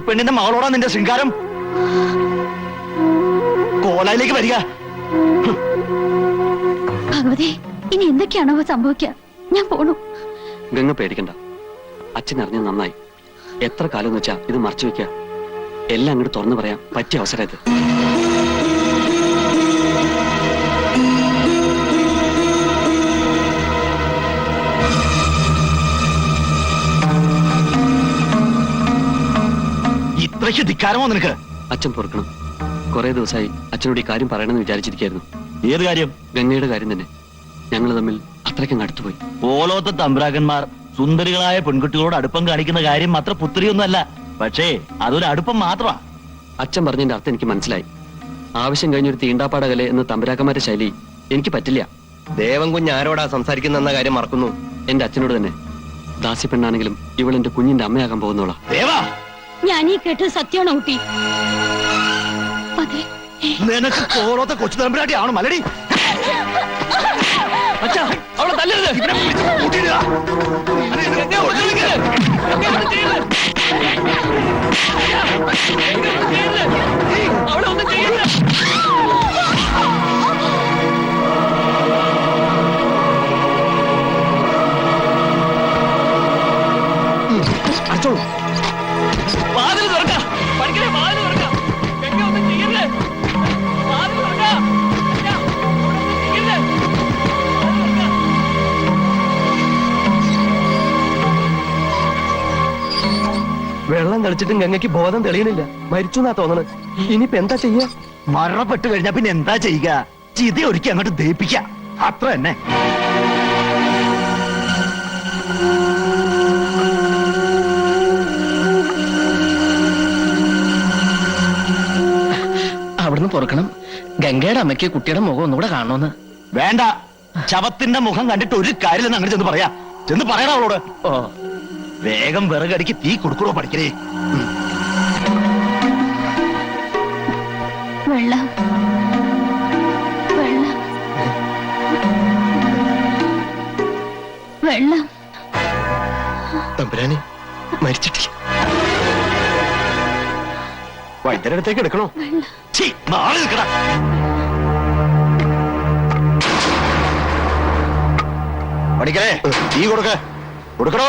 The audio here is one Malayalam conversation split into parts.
ദാസിപ്പെണ്ണിന്റെ മകളോടാ നിന്റെ ശൃംഗാരം? കോലായിലേക്ക് വരിക. ഭഗവതി ഇനി എന്തൊക്കെയാണോ സംഭവിക്കുക? ഞാൻ പോണു. ഗംഗ പേടിക്കണ്ട. അച്ഛൻ അറിഞ്ഞ നന്നായി. എത്ര കാലം എന്ന് വെച്ചാ ഇത് മറച്ചു വെക്കുക. എല്ലാം അങ്ങോട്ട് തുറന്നു പറയാൻ പറ്റിയ അവസരം ഇത്. ഇത്രയ്ക്ക് ധിക്കാരമോ നിനക്ക്? അച്ഛൻ പൊറുക്കണം. കുറെ ദിവസമായി അച്ഛനോട് ഈ കാര്യം പറയണമെന്ന് വിചാരിച്ചിരിക്കായിരുന്നു ഏത് കാര്യം? ഗംഗയുടെ കാര്യം തന്നെ. ഞങ്ങൾ തമ്മിൽ അത്രയ്ക്കും അടുത്തുപോയി. ഓലോത്ത തമ്പ്രാക്കന്മാർ സുന്ദരികളായ പെൺകുട്ടികളോട് അടുപ്പം കാണിക്കുന്ന കാര്യം അത്ര പുത്രിയൊന്നുമല്ല. പക്ഷേ അതൊരു അടുപ്പം മാത്രമാ. അച്ഛൻ പറഞ്ഞതിന്റെ അർത്ഥം എനിക്ക് മനസ്സിലായി. ആവശ്യം കഴിഞ്ഞൊരു തീണ്ടാപ്പാടകലെ എന്ന തമ്പരാക്കന്മാരുടെ ശൈലി എനിക്ക് പറ്റില്ല. ദേവൻ കുഞ്ഞ് ആരോടാ സംസാരിക്കുന്ന കാര്യം മറക്കുന്നു. എന്റെ അച്ഛനോട് തന്നെ ദാസി പെണ്ണാണെങ്കിലും ഇവൾ എന്റെ കുഞ്ഞിന്റെ അമ്മയാകാൻ പോകുന്നോളാ ദേവാ! ഞാൻ ഈ കേട്ടത് സത്യമാണോ കുട്ടി അതെ നിനക്ക് ഓരോത്തെ കൊച്ചു തമ്പുരാട്ടി ആണോ മലടി അച്ഛാ അവളെ തല്ലരുത് ഇവനെ പിടിച്ച് കൂട്ടിയിടുക. എന്നെ ഒളിച്ചിരിക്ക്. എന്നെ ഒന്നും ചെയ്യരുത്. അവളെ ഒന്നും ചെയ്യരുത്. കളിച്ചിട്ടും ഗംഗയ്ക്ക് ബോധം തെളിയുന്നില്ല. മരിച്ചു എന്നാ തോന്നണത്. ഇനിയിപ്പോ എന്താ ചെയ്യാ? മറപ്പെട്ടു കഴിഞ്ഞാ പിന്നെ എന്താ ചെയ്യുക? ചിത ഒരുക്കി അങ്ങോട്ട് ദയിപ്പിക്ക അത്ര തന്നെ. അവിടുന്ന് പൊറുക്കണം. ഗംഗയുടെ അമ്മയ്ക്ക് കുട്ടിയുടെ മുഖം ഒന്നുകൂടെ കാണണമെന്ന് വേണ്ട. ശവത്തിന്റെ മുഖം കണ്ടിട്ട് ഒരു കാര്യമില്ലെന്ന് അങ്ങനെ ചെന്ന് പറയാ. ചെന്ന് പറയണ അവളോട്. ഓ. വേഗം വിറകടിക്ക് തീ കൊടുക്കണോ പഠിക്കണേ വെള്ളം. വെള്ളം. വെള്ളം. തമ്പുരാനെ മരിച്ചിട്ടില്ല. വൈദ്യരടുത്തേക്ക് എടുക്കണോ? ഛീ, നാളെ നിൽക്കട. പഠിക്കണേ തീ കൊടുക്ക. കൊടുക്കണോ?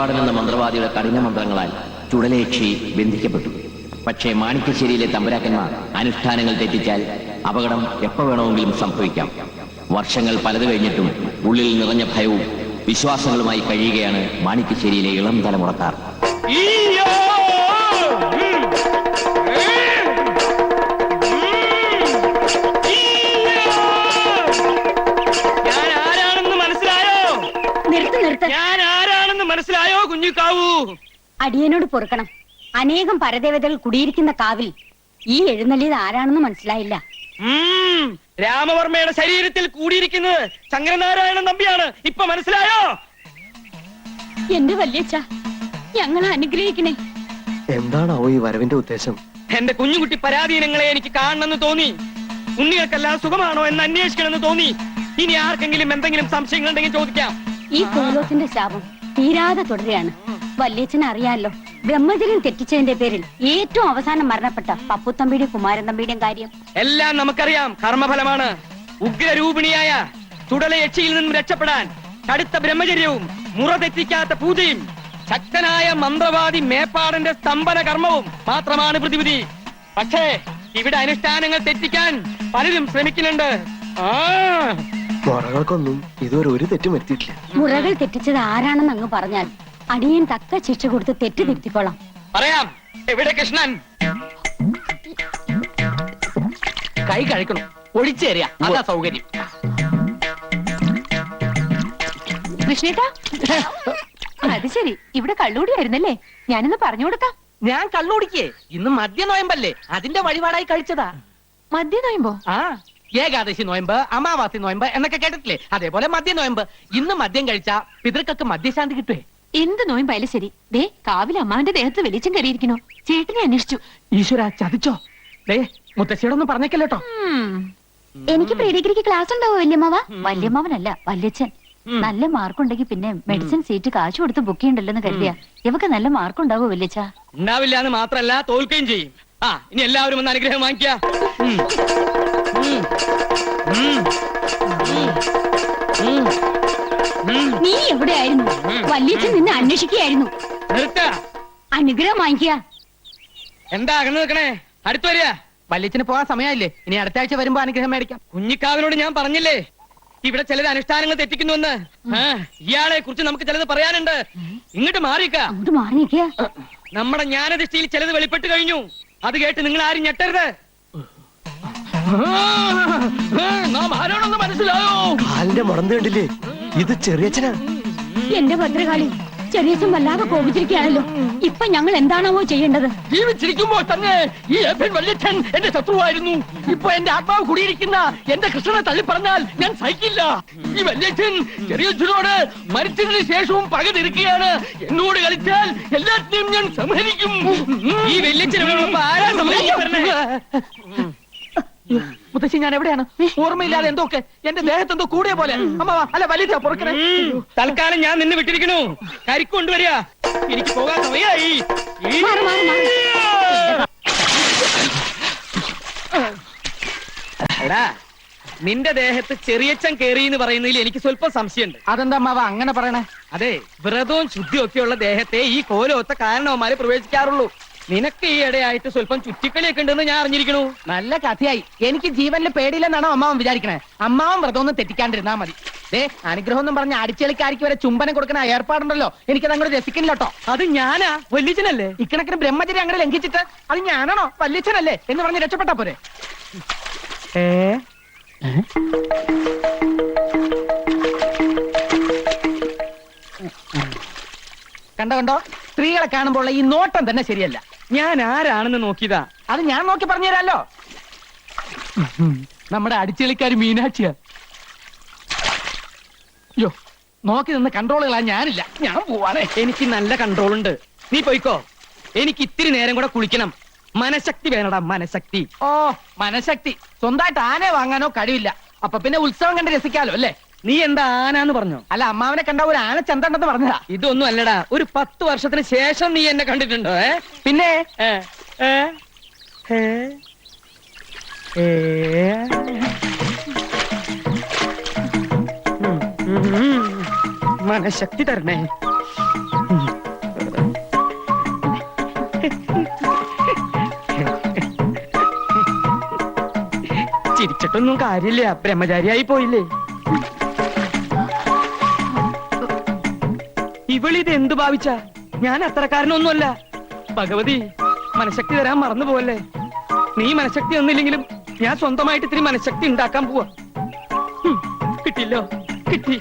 മേപ്പാടൻ എന്ന മന്ത്രവാദിയുടെ കഠിന മന്ത്രങ്ങളാൽ ചുടലേക്ഷി ബന്ധിക്കപ്പെട്ടു. പക്ഷേ മാണിക്യശ്ശേരിയിലെ തമ്പുരാക്കന്മാർ അനുഷ്ഠാനങ്ങൾ തെറ്റിച്ചാൽ അപകടം എപ്പോ വേണമെങ്കിലും സംഭവിക്കാം. വർഷങ്ങൾ പലത് കഴിഞ്ഞിട്ടും ഉള്ളിൽ നിറഞ്ഞ ഭയവും വിശ്വാസങ്ങളുമായി കഴിയുകയാണ് മാണിക്യശ്ശേരിയിലെ ഇളം തലമുറക്കാർ. അടിയനോട് പൊറുക്കണം. അനേകം പരദേവതകൾ കുടിയിരിക്കുന്ന കാവിൽ ഈ എഴുന്നള്ളിയത് ആരാണെന്ന് മനസ്സിലായില്ല. രാമവർമ്മയുടെ ശരീരത്തിൽ കൂടിയിരിക്കുന്നത് ശങ്കരനാരായണൻ നമ്പിയാണ്. ഇപ്പൊ മനസ്സിലായോ? എന്റെ വല്യച്ഛ? ഞങ്ങളെ അനുഗ്രഹിക്കണേ. എന്താണാവോ ഈ വരവിന്റെ ഉദ്ദേശം? എന്റെ കുഞ്ഞുകുട്ടി പരാധീനങ്ങളെ എനിക്ക് കാണണമെന്ന് തോന്നി. ഉണ്ണികൾക്കെല്ലാം സുഖമാണോ എന്ന് അന്വേഷിക്കണമെന്ന് തോന്നി. ഇനി ആർക്കെങ്കിലും എന്തെങ്കിലും സംശയങ്ങൾ ഉണ്ടെങ്കിൽ ചോദിക്കാം. ഈ കോലോത്തിന്റെ ശാപം. തീരാതെ തുടരുകയാണ്. വല്യച്ഛൻ അറിയാലോ ബ്രഹ്മചര്യം തെറ്റിച്ചതിന്റെ പേരിൽ ഏറ്റവും അവസാനം മരണപ്പെട്ട പപ്പുത്തമ്പിയുടെയും കുമാരൻ തമ്പിയുടെയും കാര്യം. എല്ലാം നമുക്കറിയാം. കർമ്മഫലമാണ്. ഉഗ്രരൂപിണിയായ ചുടലയക്ഷിയിൽ നിന്നും രക്ഷപ്പെടാൻ കടുത്ത ബ്രഹ്മചര്യവും മുറ തെറ്റിക്കാത്ത പൂജയും ശക്തനായ മന്ത്രവാദി മേപ്പാടന്റെ സ്തംഭന കർമ്മവും മാത്രമാണ് പ്രതിവിധി. പക്ഷേ ഇവിടെ അനുഷ്ഠാനങ്ങൾ തെറ്റിക്കാൻ പലരും ശ്രമിക്കുന്നുണ്ട്. ആ മുറകൾക്കൊന്നും ഇതുവരെ ഒരു തെറ്റും വരുത്തിയിട്ടില്ല. മുറകൾ തെറ്റിച്ചത് ആരാണെന്ന് അങ്ങ് പറഞ്ഞാൽ അടിയൻ തക്ക ശിക്ഷ കൊടുത്ത് തെറ്റ് തിരുത്തിക്കോളാം. പറയാം. എവിടെ കൃഷ്ണൻ? കൈ കഴിക്കണം ഒഴിച്ചേരിയ അതാ സൗകര്യം. കൃഷ്ണേട്ടാ അത് ശരി. ഇവിടെ കള്ളുകൂടിയായിരുന്നല്ലേ ഞാനിന്ന് പറഞ്ഞു കൊടുക്കാം ഞാൻ കള്ളുടിക്കേ ഇന്ന് മദ്യ നോയമ്പല്ലേ അതിന്റെ വഴിപാടായി കഴിച്ചതാ. മദ്യ നോയമ്പോ ആ. ഏകാദശി നോയമ്പ് അമാവാസി നോയമ്പ് എന്നൊക്കെ കേട്ടിട്ടില്ലേ? അതേപോലെ മദ്യ നോയമ്പ്. ഇന്ന് മദ്യം കഴിച്ച പിതൃക്കൾക്ക് മദ്യശാന്തി കിട്ടുവേ. എന്ത് നോയമ്പായാലും ശരി. ദേ കാവിലെ അമ്മാവിന്റെ ദേഹത്ത് വെളിച്ചം കയറിയിരിക്കണോ ചേട്ടനെ അന്വേഷിച്ചു. ഈശ്വര ചതിച്ചോ? ദേ മുത്തശ്ശിയോടൊന്നും പറഞ്ഞേക്കല്ലേട്ടോ ഉം. എനിക്ക് പ്രീ ഡിഗ്രിക്ക് ക്ലാസ് ഉണ്ടാവോ വല്യമ്മാവ? വല്യമ്മാവനല്ല വല്യച്ഛൻ. നല്ല മാർക്കുണ്ടെങ്കിൽ പിന്നെ മെഡിസിൻ സീറ്റ് കാശ് കൊടുത്ത് ബുക്ക് ചെയ്യണ്ടല്ലോ കരുതിയാ. ഇവക്ക് നല്ല മാർക്കുണ്ടാവോ വല്യച്ഛ? ഉണ്ടാവില്ല എന്ന് മാത്രല്ല തോൽക്കുകയും ചെയ്യും. ആ ഇനി എല്ലാവരും ഒന്ന് അനുഗ്രഹം ഉം. ഉം. ഉം. ഉം. ഉം. നീ എവിടെയായിരുന്നു? വല്യച്ഛൻ നിന്നെ അന്വേഷിക്കുകയായിരുന്നു. നിർത്ത. അനുഗ്രഹം വാങ്ങിക്കുക. എന്താ അകന്ന് നിൽക്കണേ? അടുത്ത് വരിക. വല്യച്ഛന് പോകാൻ സമയമില്ലേ ഇനി അടുത്ത ആഴ്ച വരുമ്പോ അനുഗ്രഹം മേടിക്കാം. കുഞ്ഞിക്കാവിനോട് ഞാൻ പറഞ്ഞില്ലേ? ഇവിടെ ചിലത് അനുഷ്ഠാനങ്ങൾ തെറ്റിക്കുന്നുവെന്ന്. ആ, ഇയാളെ കുറിച്ച് നമുക്ക് ചിലത് പറയാനുണ്ട്. ഇങ്ങോട്ട് മാറിക്ക അങ്ങോട്ട് മാറി നിൽക്കുക നമ്മുടെ ജ്ഞാനദൃഷ്ടിയിൽ ചിലത് വെളിപ്പെട്ട് കഴിഞ്ഞു. അത് കേട്ട് നിങ്ങൾ ആരും ഞെട്ടരുത്. നാം മനസ്സിലായോ? കാലിന്റെ മുടന്ത് കണ്ടില്ലേ? ഇത് ചെറിയച്ഛനാ. എന്റെ ഭദ്രകാളി ചെറിയച്ഛൻ വല്ലാതെ കോപിച്ചിരിക്കുകയാണല്ലോ. ഇപ്പൊ ഞങ്ങൾ എന്താണാവോ ചെയ്യേണ്ടത്? ജീവിച്ചിരിക്കുമ്പോൾ തന്നെ ഈ എഫൻ വല്യച്ഛൻ എന്റെ ശത്രുവായിരുന്നു. ഇപ്പൊ എന്റെ ആത്മാവ് കുടിയിരിക്കുന്ന എന്റെ കൃഷ്ണനെ തള്ളിപ്പറഞ്ഞാൽ ഞാൻ സഹിക്കില്ല. ഈ വല്യച്ഛൻ ചെറിയച്ഛനോട് മരിച്ചതിന് ശേഷവും പക തിരിക്കുകയാണ് എന്നോട് കളിച്ചാൽ എല്ലാത്തിനെയും ഞാൻ സംഹരിക്കും ഈ വെല്ലിച്ചിനോടൊപ്പം ആരാ വരണേ? മുത്തശ്ശി ഞാൻ എവിടെയാണ്? ഓർമ്മയില്ലാതെ എന്തൊക്കെ? എന്റെ ദേഹത്ത് എന്തോ കൂടിയ പോലെ. അമ്മ അല്ല വലിയ പുറക്കണേ. തൽക്കാലം ഞാൻ നിന്നെ വിട്ടിരിക്കണു കരിക്ക് കൊണ്ടുവരിക. എനിക്ക് പോകാൻ സമയമായി. എടാ നിന്റെ ദേഹത്ത് ചെറിയച്ചൻ കേറി എന്ന് പറയുന്നതിൽ എനിക്ക് സ്വല്പം സംശയമുണ്ട്. അതെന്താ അമ്മാവ അങ്ങനെ പറയണേ? അതെ വ്രതവും ശുദ്ധിയും ഒക്കെയുള്ള ദേഹത്തെ ഈ കോലോത്ത കാരണവന്മാരെ പ്രവേശിക്കാറുള്ളൂ. നിനക്ക് ഈ ഇടയായിട്ട് സ്വല്പം ചുറ്റിക്കളിയൊക്കെ ഉണ്ടെന്ന് ഞാൻ അറിഞ്ഞിരിക്കണു. നല്ല കഥയായി. എനിക്ക് ജീവനിൽ പേടിയില്ലെന്നാണോ അമ്മാവൻ വിചാരിക്കണേ? അമ്മാവൻ വ്രതം ഒന്നും തെറ്റിക്കാണ്ടിരുന്നാ മതി. ദേ അനുഗ്രഹം എന്നും പറഞ്ഞ അടിച്ചെളിക്കാരിക്ക് വരെ ചുംബനം കൊടുക്കുന്ന ഏർപ്പാടുണ്ടല്ലോ. എനിക്കത് അങ്ങോട്ട് രസിക്കില്ലട്ടോ അത് ഞാനാ? വല്യച്ചനല്ലേ ഇക്കണക്കിന് ബ്രഹ്മചര്യം അങ്ങനെ ലംഘിച്ചിട്ട് അത് ഞാനാണോ? വല്യച്ഛനല്ലേ? എന്ന് പറഞ്ഞ് രക്ഷപ്പെട്ടാ പോരെ. ഏ? കണ്ടോ കണ്ടോ? സ്ത്രീകളെ കാണുമ്പോൾ ഈ നോട്ടം തന്നെ ശരിയല്ല. ഞാൻ ആരാണെന്ന് നോക്കിയതാ. അത് ഞാൻ നോക്കി പറഞ്ഞുതരാലോ. നമ്മുടെ അടിച്ചളിക്കാരി മീനാക്ഷിയാ. നോക്കി നിന്ന് കൺട്രോളുകളാ ഞാനില്ല. ഞാൻ പോവാണേ. എനിക്ക് നല്ല കൺട്രോൾ ഉണ്ട്. നീ പോയിക്കോ. എനിക്ക് ഇത്തിരി നേരം കൂടെ കുളിക്കണം. മനശക്തി വേണടാ മനശക്തി. ഓ മനശക്തി. സ്വന്തമായിട്ട് ആനെ വാങ്ങാനോ കഴിവില്ല. അപ്പൊ പിന്നെ ഉത്സവം കണ്ട് രസിക്കാലോ അല്ലേ? നീ എന്താ ആനാന്ന് പറഞ്ഞു? അല്ല അമ്മാവനെ കണ്ട ഒരു ആന ചന്തണ്ടെന്ന് പറഞ്ഞതാ. ഇതൊന്നും അല്ലടാ. ഒരു പത്ത് വർഷത്തിന് ശേഷം നീ എന്നെ കണ്ടിട്ടുണ്ടോ ഏ? പിന്നെ? ഏ? ഏ? ഏ? മനഃശക്തി തരണേ. ചിരിച്ചിട്ടൊന്നും കാര്യമില്ല. ബ്രഹ്മചാരിയായി പോയില്ലേ? ഇവളിത് എന്ത് ഭാവിച്ച? ഞാൻ അത്രക്കാരനൊന്നുമല്ല ഭഗവതി മനഃശക്തി തരാൻ മറന്നു പോവല്ലേ? നീ മനഃശക്തി ഒന്നില്ലെങ്കിലും ഞാൻ സ്വന്തമായിട്ട് ഇത്തിരി മനഃശക്തി ഉണ്ടാക്കാൻ പോവാ. കിട്ടില്ലോ കിട്ടി.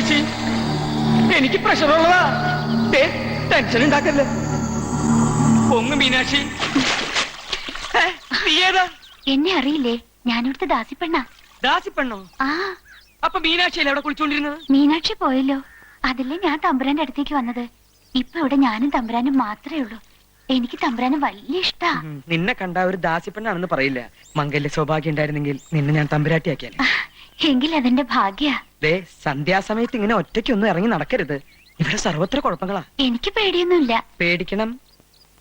മീനാക്ഷി എനിക്ക് പ്രഷർ ഉള്ളതാ. ടെൻഷൻ ഉണ്ടാക്കല്ലേ ഒന്ന് മീനാക്ഷി. ഏ, നീ ഏതാ? എന്നെ അറിയില്ലേ? ഞാനിവിടുത്തെ ദാസിപ്പെണ്ണ. ദാസിപ്പെണ്ണോ? ആ. അപ്പൊ മീനാക്ഷിയല്ലേ അവിടെ കുളിച്ചോണ്ടിരുന്നത്? മീനാക്ഷി പോയല്ലോ. അതല്ലേ ഞാൻ തമ്പുരാന്റെ അടുത്തേക്ക് വന്നത്. ഇപ്പൊ ഇവിടെ ഞാനും തമ്പുരാനും മാത്രമേ ഉള്ളൂ. എനിക്ക് തമ്പുരാനെ വലിയ ഇഷ്ടാ. നിന്നെ കണ്ട ഒരു ദാസിപ്പെണ്ണാണെന്ന് പറയില്ല. മംഗല്യ സൗഭാഗ്യം ഉണ്ടായിരുന്നെങ്കിൽ നിന്നെ ഞാൻ തമ്പുരാട്ടിയാക്കിയാലേ. എങ്കിൽ അതെന്റെ ഭാഗ്യ. ദേ സന്ധ്യാസമയത്ത് ഇങ്ങനെ ഒറ്റയ്ക്കൊന്നും ഇറങ്ങി നടക്കരുത്. ഇവിടെ സർവത്ര കുഴപ്പങ്ങളാ. എനിക്ക് പേടിയൊന്നുമില്ല. പേടിക്കണം.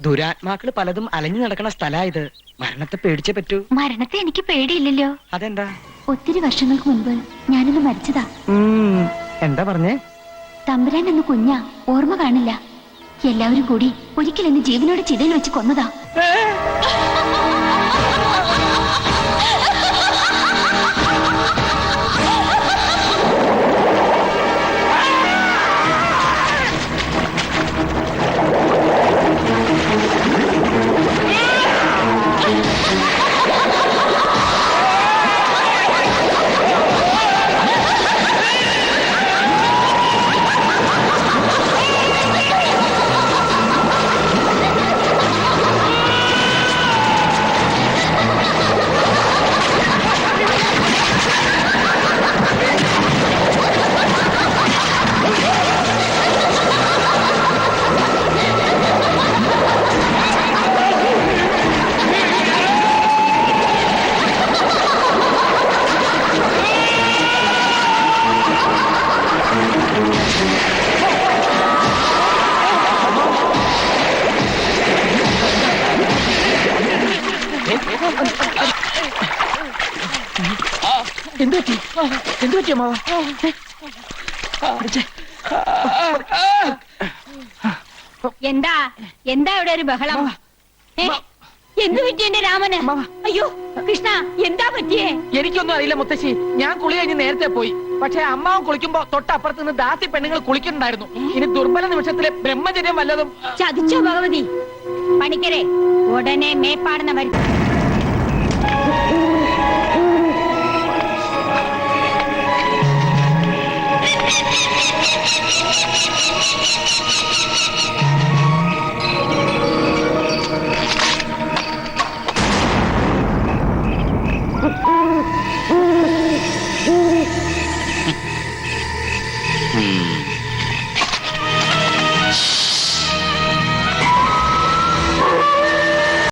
ദുരാത്മാക്കൾ പലതും അലഞ്ഞു നടക്കണ സ്ഥലമായത് മരണത്തെ പേടിച്ചേ പറ്റൂ. മരണത്തെ എനിക്ക് പേടിയില്ലല്ലോ. അതെന്താ? ഒത്തിരി വർഷങ്ങൾക്ക് മുൻപ് ഞാനൊന്ന് മരിച്ചതാ. എന്താ പറഞ്ഞേ? തമ്പുരാൻ എന്ന് കുഞ്ഞ ഓർമ്മ കാണില്ല. എല്ലാവരും കൂടി ഒരിക്കൽ എന്നെ ജീവനോട് ചിതയിൽ വെച്ച് കൊന്നതാ. എന്തു പറ്റി അമ്മാവ എന്താ? എന്താ ഇവിടെ ഒരു ബഹളം? എന്തു എന്ത് പറ്റി എന്റെ രാമന്? അയ്യോ കൃഷ്ണ എന്താ പറ്റിയേ? എനിക്കൊന്നും അറിയില്ല മുത്തശ്ശി. ഞാൻ കുളി കഴിഞ്ഞ് നേരത്തെ പോയി. പക്ഷെ അമ്മാവൻ കുളിക്കുമ്പോ തൊട്ടപ്പുറത്ത് നിന്ന് ദാസി പെണ്ണുങ്ങൾ കുളിക്കുന്നുണ്ടായിരുന്നു. ഇനി ദുർബല നിമിഷത്തിലെ ബ്രഹ്മചര്യം വല്ലതും ചതിച്ചോ ഭഗവതി. പണിക്കരെ ഉടനെ മേപ്പാടുന്ന മരുന്ന്